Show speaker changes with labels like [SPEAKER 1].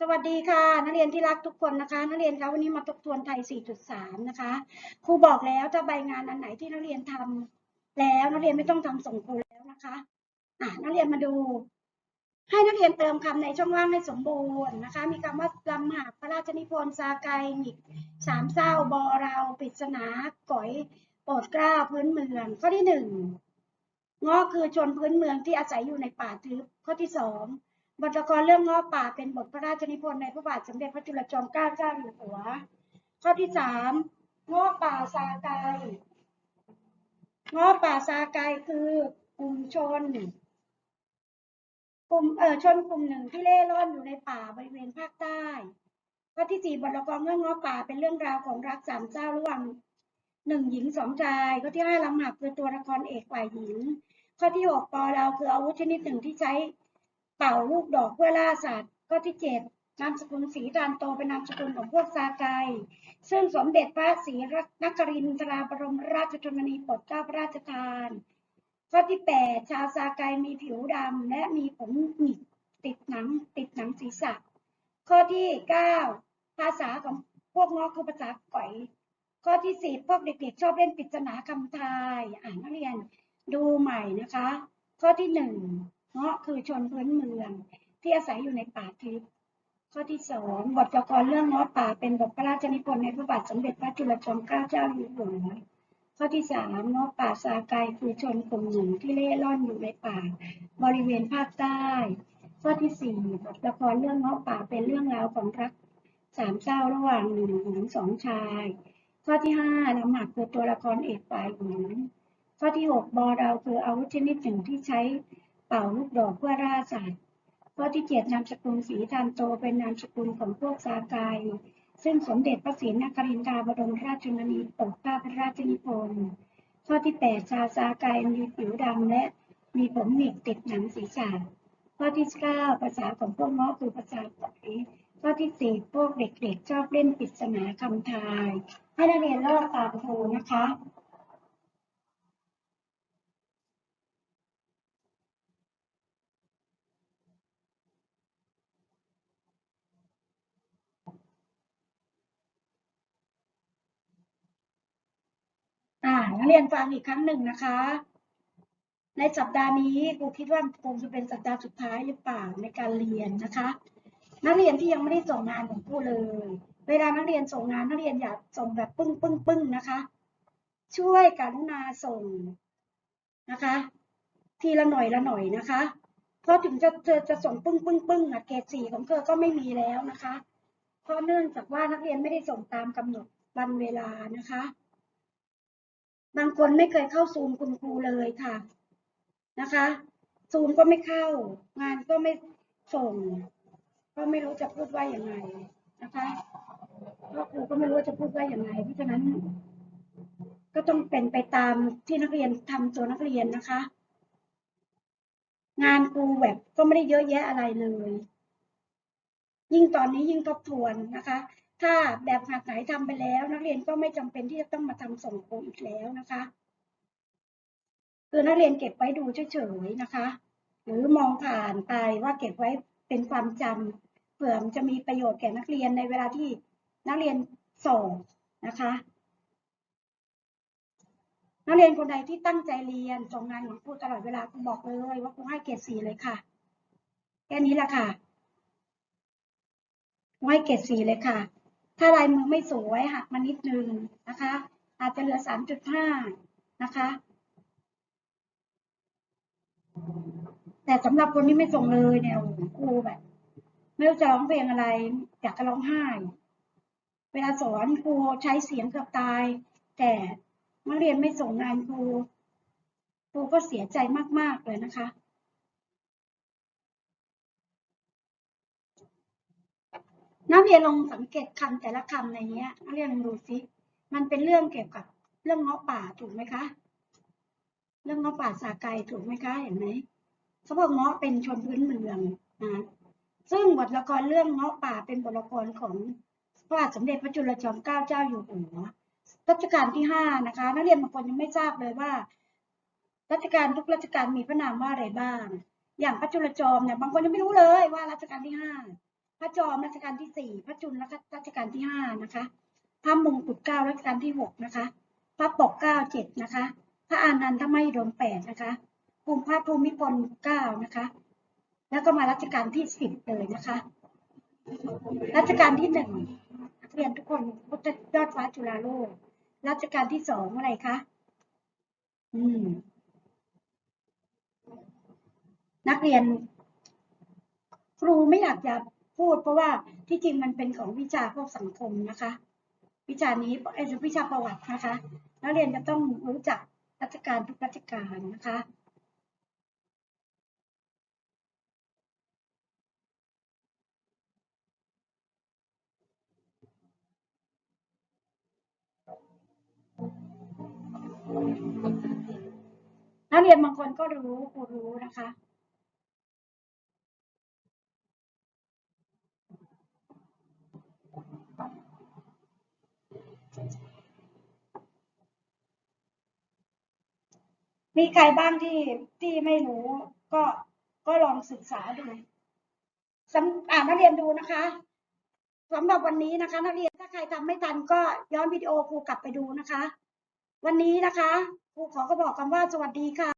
[SPEAKER 1] สวัสดีค่ะ นักเรียนที่รักทุกคนนะคะ นักเรียนคะวันนี้มาทบทวนไทย 4.3 นะคะครูบอกแล้วถ้าใบงานอันไหนที่นักเรียนทำแล้วนักเรียนไม่ต้องทำส่งครูแล้วนะคะอะนักเรียนมาดู ให้นักเรียนเติมคำในช่องว่างให้สมบูรณ์นะคะ มีคำว่าลำหาพระราชนิพนธ์ซาไกหงิกสามเศร้าบอเราปริศนาก๋อยโปรดกล้าพื้นเมืองข้อที่หนึ่งง้อคือชนพื้นเมืองที่อาศัยอยู่ในป่าทึบข้อที่สอง บทละครเรื่องง้อป่าเป็นบทพระราชนิพนธ์ในพระบาทสมเด็จพระจุลจอมเกล้าเจ้าอยู่หัว ข้อที่สามง้อป่าซาไกง้อป่าซาไกคือกลุ่มชน กลุ่มเอ่อชนกลุ่มหนึ่งที่เล่ร่อนอยู่ในป่าบริเวณภาคใต้ ข้อที่สี่บทละครเรื่องง้อป่าเป็นเรื่องราวของรักสามเจ้าระหว่างหนึ่งหญิงสองชาย ข้อที่ห้าลำหับคือตัวละครเอกฝ่ายหญิง ข้อที่หกปอเราคืออาวุธชนิดหนึ่งที่ใช้ เป่าลูกดอกเพื่อล่าสัตว์ข้อที่เจ็ดนามสกุลศรีตานโตเป็นนามสกุลของพวกซาไกซึ่งสมเด็จพระศรีนครินทราบรมราชชนนีโปรดเกล้าพระราชทาน ข้อที่แปดชาวซาไกมีผิวดำและมีผมหงิกติดหนังติดหนังศีรษะ ข้อที่เก้าภาษาของพวกงอกคือภาษาก๋อย ข้อที่สิบพวกเด็กๆชอบเล่นปริศนาคำทาย อ่านนักเรียนดูใหม่นะคะ ข้อที่หนึ่ง เงาะคือชนพื้นเมือง ที่อาศัยอยู่ในป่าทึบข้อที่สองบทละครเรื่องเงาะป่าเป็นบทพระราชนิพนธ์ในพระบาทสมเด็จพระจุลจอมเกล้าเจ้าอยู่หัวข้อที่สามเงาะป่าซาไกคือชนกลุ่มหนึ่งที่เล่ร่อนอยู่ในป่า บริเวณภาคใต้ ข้อที่สี่บทละครเรื่องเงาะป่าเป็นเรื่องราวของรักสามเจ้าระหว่างหนึ่งหญิงสองชาย ข้อที่ห้าลำหมักคือตัวละครเอกฝ่ายหญิงข้อที่หกบอเราคืออาวุธชนิดหนึ่งที่ใช้ ป่าลูกดอกเพื่อล่าสตว์ข้อที่เจ็ดนามสกุลศรีทานโตเป็นนามสกุลของพวกซาไกซึ่งสมเด็จพระศรีนครินทราบรมราชชนนีโปรดเกล้าพระราชนิพนธ์ข้อที่แปดชาวซาไกมีผิวดำและมีผมหนีกติดหนังศีรษะข้อที่เก้าภาษาของพวกง้อคือภาษาไทยข้อที่สี่พวกเด็กๆชอบเล่นปริศนาคำทาย ให้นักเรียนลอกตามครูนะคะ อ่า นักเรียนฟังอีกครั้งหนึ่งนะคะ ในสัปดาห์นี้ครูคิดว่าคงจะเป็นสัปดาห์สุดท้ายหรือเปล่าในการเรียนนะคะ นักเรียนที่ยังไม่ได้ส่งงานของครูเลย เวลานักเรียนส่งงานนักเรียนอย่าส่งแบบปึ้งปึ้งปึ้งนะคะ ช่วยกรุณาส่งนะคะ ทีละหน่อยละหน่อยนะคะเพราะถึงจะเธอจะส่งปึ้งปึ้งปึ้งอะเกรดสี่ของเธอก็ไม่มีแล้วนะคะ เพราะเนื่องจากว่านักเรียนไม่ได้ส่งตามกำหนดวันเวลานะคะ บางคนไม่เคยเข้าซูมคุณครูเลยค่ะนะคะซูมก็ไม่เข้า งานก็ไม่ส่ง ก็ไม่รู้จะพูดว่าอย่างไงนะคะก็ครูก็ไม่รู้จะพูดว่าอย่างไง เพราะฉะนั้น ก็ต้องเป็นไปตามที่นักเรียนทำตัวนักเรียนนะคะ งานครูแบบก็ไม่ได้เยอะแยะอะไรเลย ยิ่งตอนนี้ยิ่งทบทวนนะคะ ถ้าแบบหักไหนทำไปแล้ว นักเรียนก็ไม่จำเป็นที่จะต้องมาทำส่งครูอีกแล้วนะคะคือนักเรียนเก็บไว้ดูเฉยๆนะคะ หรือมองผ่านไปว่าเก็บไว้เป็นความจำเผื่อมันจะมีประโยชน์แก่นักเรียนในเวลาที่นักเรียนสอบนะคะนักเรียนคนใดที่ตั้งใจเรียนส่งงานของครูตลอดเวลาครูบอกเลยว่าครูให้เกรดสี่เลยค่ะ แค่นี้แหละค่ะครูให้เกรดสี่เลยค่ะ ถ้าลายมือไม่สวยหักมานิดนึงนะคะ อาจจะเหลือสามจุดห้านะคะ แต่สำหรับคนที่ไม่ส่งเลยเนี่ยครูแบบไม่รู้จะร้องเพลงอะไรอยากจะร้องไห้ เวลาสอนครูใช้เสียงเกือบตาย แต่นักเรียนไม่ส่งงานครูครูก็เสียใจมาก ๆ เลยนะคะ นักเรียนลองสังเกตคำแต่ละคำในเนี้ยนักเรียนลองดูสิมันเป็นเรื่องเกี่ยวกับเรื่องเงาะป่าถูกไหมคะ เรื่องเงาะป่าสาไกถูกไหมคะ เห็นไหมเขาบอกเงาะเป็นชนพื้นเมืองนะซึ่งบทละครเรื่องเงาะป่าเป็นบทละครของพระบาทสมเด็จพระจุลจอมเกล้าเจ้าอยู่หัวรัชกาลที่ห้านะคะ นักเรียนบางคนยังไม่ทราบเลยว่ารัชกาลทุกรัชกาลมีพระนามว่าอะไรบ้าง อย่างพระจุลจอมเนี่ยบางคนยังไม่รู้เลยว่ารัชกาลที่ห้า พระจอมรัชกาลที่สี่พระจุลรัชกาลที่ห้านะคะ พระมงกุฎเก้ารัชกาลที่หกนะคะ พระปกเก้าเจ็ดนะคะ พระอานันทมหิดลแปดนะคะภูมิพระภูมิพลเก้านะคะ แล้วก็มารัชกาลที่สิบเลยนะคะ รัชกาลที่หนึ่งนักเรียนทุกคนพุทธยอดฟ้าจุฬาโลกรัชกาลที่สองอะไรคะ อืม นักเรียน ครูไม่อยากจะ พูด เพราะว่าที่จริงมันเป็นของวิชาพวกสังคมนะคะ วิชานี้เอ้ยวิชาประวัตินะคะนักเรียนจะต้องรู้จักรัชกาลทุกรัชกาลนะคะนักเรียนบางคนก็รู้ครูรู้นะคะ มีใครบ้างที่ที่ไม่รู้ก็ก็ลองศึกษาดูสำอ่านนักเรียนดูนะคะสำหรับวันนี้นะคะ นักเรียนถ้าใครทำไม่ทันก็ย้อนวิดีโอครูกลับไปดูนะคะ วันนี้นะคะครูขอก็บอกคำว่าสวัสดีค่ะ